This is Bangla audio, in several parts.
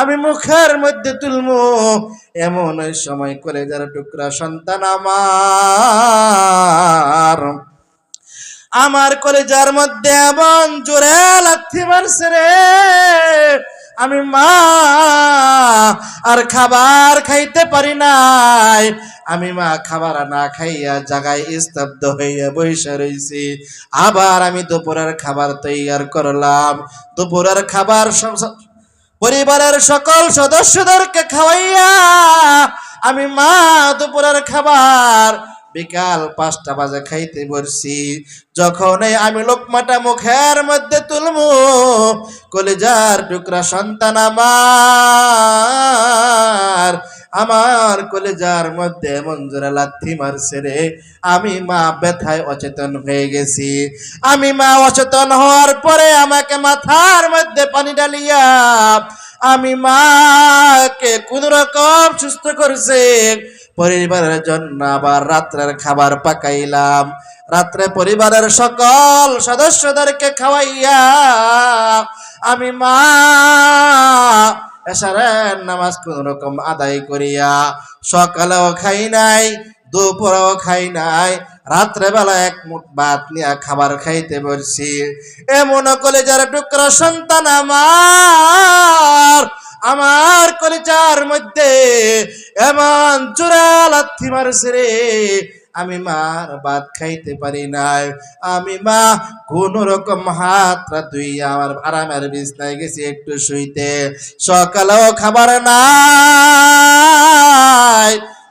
আমি মুখের মধ্যে তুলমু। এমন ওই সময় করে যারা টুকরা সন্তান আমার। আমার কলেজার মধ্যে এমন জোরে লাথি মারছে রে। আমি মা, আর খাবার খাইতে পারি নাই। আমি মা, খাবার না খাইয়া জাগায় স্তব্ধ হইয়া বসে রইছি। আবার আমি দুপুরের খাবার তৈয়ার করলাম। দুপুরের খাবার পরিবারের সকল সদস্যদেরকে খাওয়াইয়া আমি মা দুপুরের খাবার বিকাল পাঁচটা বাজে খাইতে বসছি। যখন আমি লোকমাটা মুখের মধ্যে তুলবো, কলেজার টুকরা সন্তান আমার। আমার কলেজার মধ্যে মঞ্জুরা লাথি মারছে রে। আমি মা ব্যথায় অচেতন হয়ে গেছি। আমি মা অচেতন হওয়ার পরে আমাকে মাথার মধ্যে পানি ডালিয়া আমি মাকে কোন রকম সুস্থ করছে। পরিবারের জন্য আবার রাত্রের খাবার পাকাইলাম। রাত্রে পরিবারের সকল সদস্যদেরকে খাওয়াইয়া আমি মা এসারের নামাজ কোন রকম আদায় করিয়া সকালেও খাই নাই, দুপুরেও খাই নাই, রাত্রেবেলা এক মুঠ ভাত নিয়ে খাবার খাইতে বলছি এমন কলেজার টুকরা সন্তান আমার আমার কলেজার মধ্যে এমন চূড়া লাথি মারছে রে। আমি মার ভাত খাইতে পারি নাই। আমি মা কোন রকম হাত দুই আমার আরামের বিছনায় গেছি একটু শুইতে। সকালেও খাবার নাই,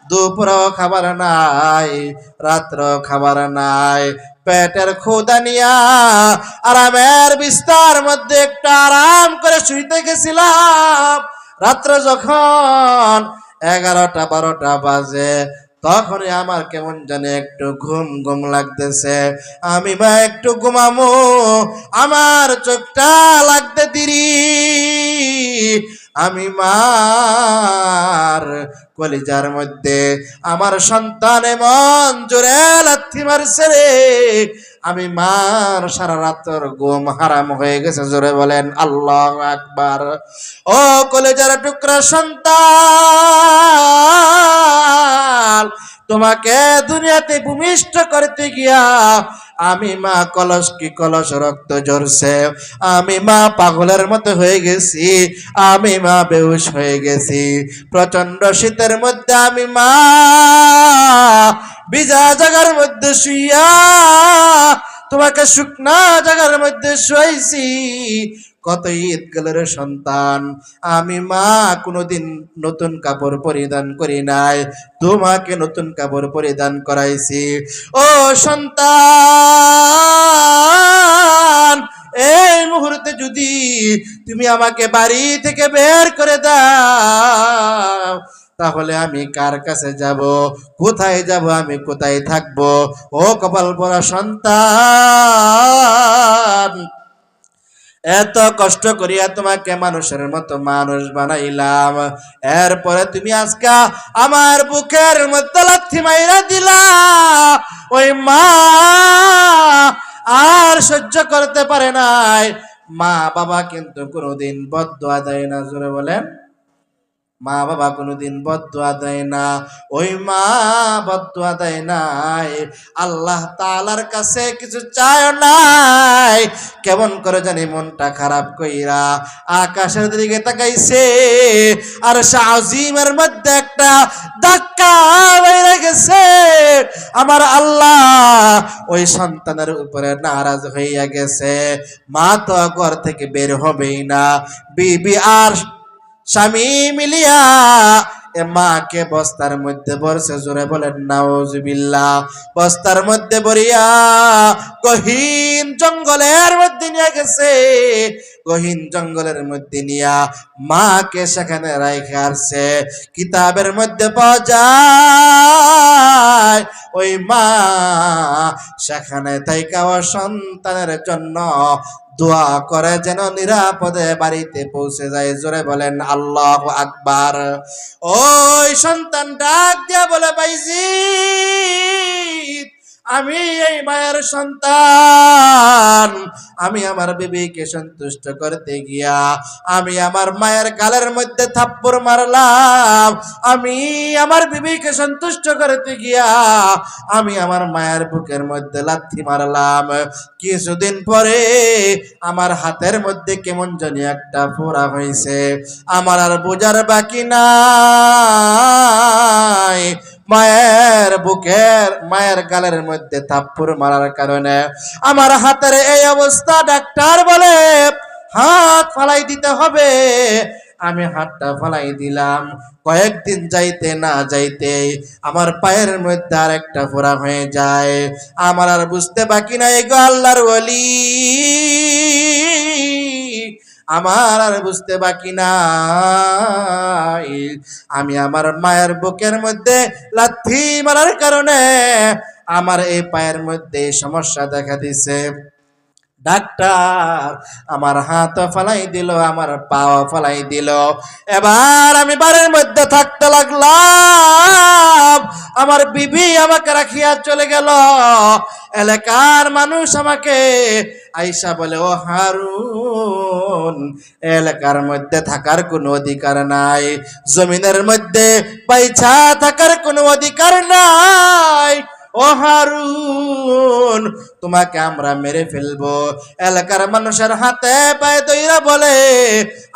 দুপুরেও খাবার নাই রাত্র খাবার নাই। পেটের ক্ষুদা নিয়া আরামের বিস্তার মধ্যে একটু আরাম করে শুইতে গেছিলাম। রাত্র যখন এগারোটা, বারোটা বাজে তখনই আমার কেমন জানে একটু ঘুম ঘুম লাগতেছে। আমি বা একটু ঘুমামো, আমার চোখটা লাগতে দিরি। আমি মার কলিজার মধ্যে আমার সন্তান এমন জোরে লাথি মারছে রে, আমি মার সারা রাতর ঘুম হারাম হয়ে গেছে। জোরে বলেন, আল্লাহ আকবার। ও কলেজার টুকরা সন্তান, তোমাকে দুনিয়াতে ভূমিষ্ঠ করতে গিয়া আমি মা কলস কি কলস, রক্ত ঝরছে। আমি মা পাগলের মতো হয়ে গেছি। আমি মা বেউস হয়ে গেছি। প্রচণ্ড শীতের মধ্যে আমি মা বিজা জাগার মধ্যে শুইয়া তোমাকে শুকনা জাগার মধ্যে শুয়াইছি। কত ঈদ গেলের সন্তান। আমি মা কোনোদিন নতুন কাপড় পরিধান করি নাই। তোমাকে নতুন কাপড় পরিধান করাইছি। ও সন্তান, এই মুহূর্তে যদি তুমি আমাকে বাড়ি থেকে বের করে দাও, তাহলে আমি কার কাছে যাব? কোথায় যাব? আমি কোথায় থাকব? ও কপাল পরা সন্তান এত কষ্ট করিয়া তোমাকে মানুষের মতো মানুষ বানাইলাম। এরপরে তুমি আজকে আমার বুকের মতো লাথি মাইরা দিলা। ওই মা আর সহ্য করতে পারে নাই। মা বাবা কিন্তু কোনোদিন বদ্ধ দেয় না, জোরে বলেন। মা বাবা কোনোদিন বদুয়া দেয় না। ওই মা বদুয়া দেয় নাই। আল্লাহ তালার কাছে কিছু চায় নাই। কেমন করে জানি মনটা খারাপ কইরা আকাশের দিকে তাকাইছে। আর শাহজিমের মধ্যে একটা ধাক্কা গেছে। আমার আল্লাহ ওই সন্তানের উপরে নারাজ হইয়া গেছে। মা তো ঘর থেকে বের হবেই না। বিবি আর স্বামী মিলিয়া এ মাকে বস্তার মধ্যে ভরছে, জোরে বলেন, নাউজুবিল্লাহ। বস্তার মধ্যে ভরিয়া গহীন জঙ্গলের মধ্যে নিয়ে গেছে। গহীন জঙ্গলের মধ্যে নিয়া মাকে সেখানে রাইখে আসছে কিতাবের মধ্যে পাওয়া যায়, ওই মা সেখানে থাইকা ও সন্তানের জন্য দোয়া করে যেন নিরাপদে বাড়িতে পৌঁছে যায়। জোরে বলেন, আল্লাহ আকবার। ওই সন্তান ডাক দিয়া বলে পাইছি আমি এই মায়ের সন্তান। আমি আমার বিবিকে সন্তুষ্ট করতে গিয়া আমি আমার মায়ের গালের মধ্যে থাপ্পড় মারলাম। আমি আমার বিবিকে সন্তুষ্ট করতে গিয়া আমি আমার মায়ের বুকের মধ্যে লাথি মারলাম। কিছুদিন পরে আমার হাতের মধ্যে কেমন জানি একটা ফোড়া হয়েছে। আমার আর বোঝার বাকি নাই। মায়ের বুকের, মায়ের গালের মধ্যে থাপ্পড় মারার কারণে আমার হাতের এই অবস্থা ডাক্তার বলে, হাত ফালাই দিতে হবে। আমি হাতটা ফালাই দিলাম। কয়েকদিন যাইতে না যাইতে আমার পায়ের মধ্যে আর একটা ফোড়া হয়ে যায়। আমার আর বুঝতে বাকি নাই গো আল্লাহর ওলি। আমার আর বুঝতে বাকি নাই। আমি আমার মায়ের বুকের মধ্যে লাথি মারার কারণে আমার এই পায়ের মধ্যে সমস্যা দেখা দিছে ডাক্তার, আমার হাত ফালাই দিল, আমার পাও ফালাই দিল। এবার আমি বাড়ির মধ্যে থাকতে লাগলাম। আমার বিবি আমাকে রাখিয়া চলে গেল। এলাকার মানুষ আমাকে আইসা বলে, ও হারুন, এলাকার মধ্যে থাকার কোনো অধিকার নাই। জমিনের মধ্যে পয়সা থাকার কোনো অধিকার নাই। ও হারুন, তোমাকে আমরা মেরে ফেলব। এলাকার মানুষের হাতে পায়ে দইরা বলে,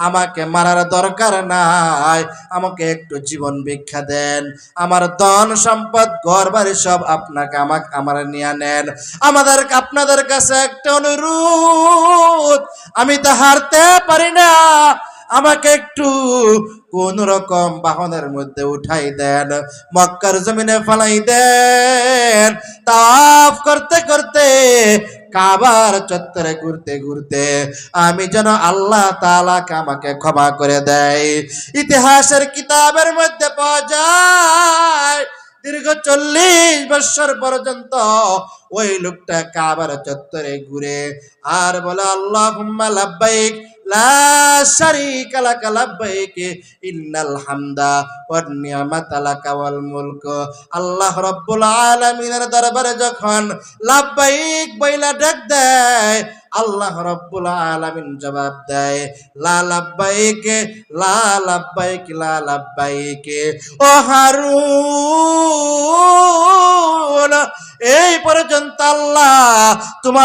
আমাকে মারার দরকার নাই, আমাকে একটু জীবন ভিক্ষা দেন। আমার ধন সম্পদ, ঘর বাড়ি সব আপনাকে আমাকে আমার নিয়ে নেন। আমাদের আপনাদের কাছে একটা অনুরোধ, আমি তো হারতে পারি না। আমাকে একটু কোন রকম বাহনের মধ্যে উঠাই দেন, মক্কার জমিনে ফালাই দেন। তাফ করতে করতে কাবার চত্বরে ঘুরতে ঘুরতে আমি যেন আল্লাহ তাআলাকে আমাকে ক্ষমা করে দেয়। ইতিহাসের কিতাবের মধ্যে পাওয়া যায়, দীর্ঘ চল্লিশ বছর পর্যন্ত ওই লোকটা কাবার চত্বরে ঘুরে আর বলে আল্লাহ লাব্বাইক লা আল্লাহ দরবারে যখন লাব্বাইক বইলা ডাক দেয়, আল্লাহ রাব্বুল আলামিন জবাব দেয় লা লাব্বাইক লা লাব্বাইক। ও হারুন, এই পর্যন্ত আল্লাহ তোমার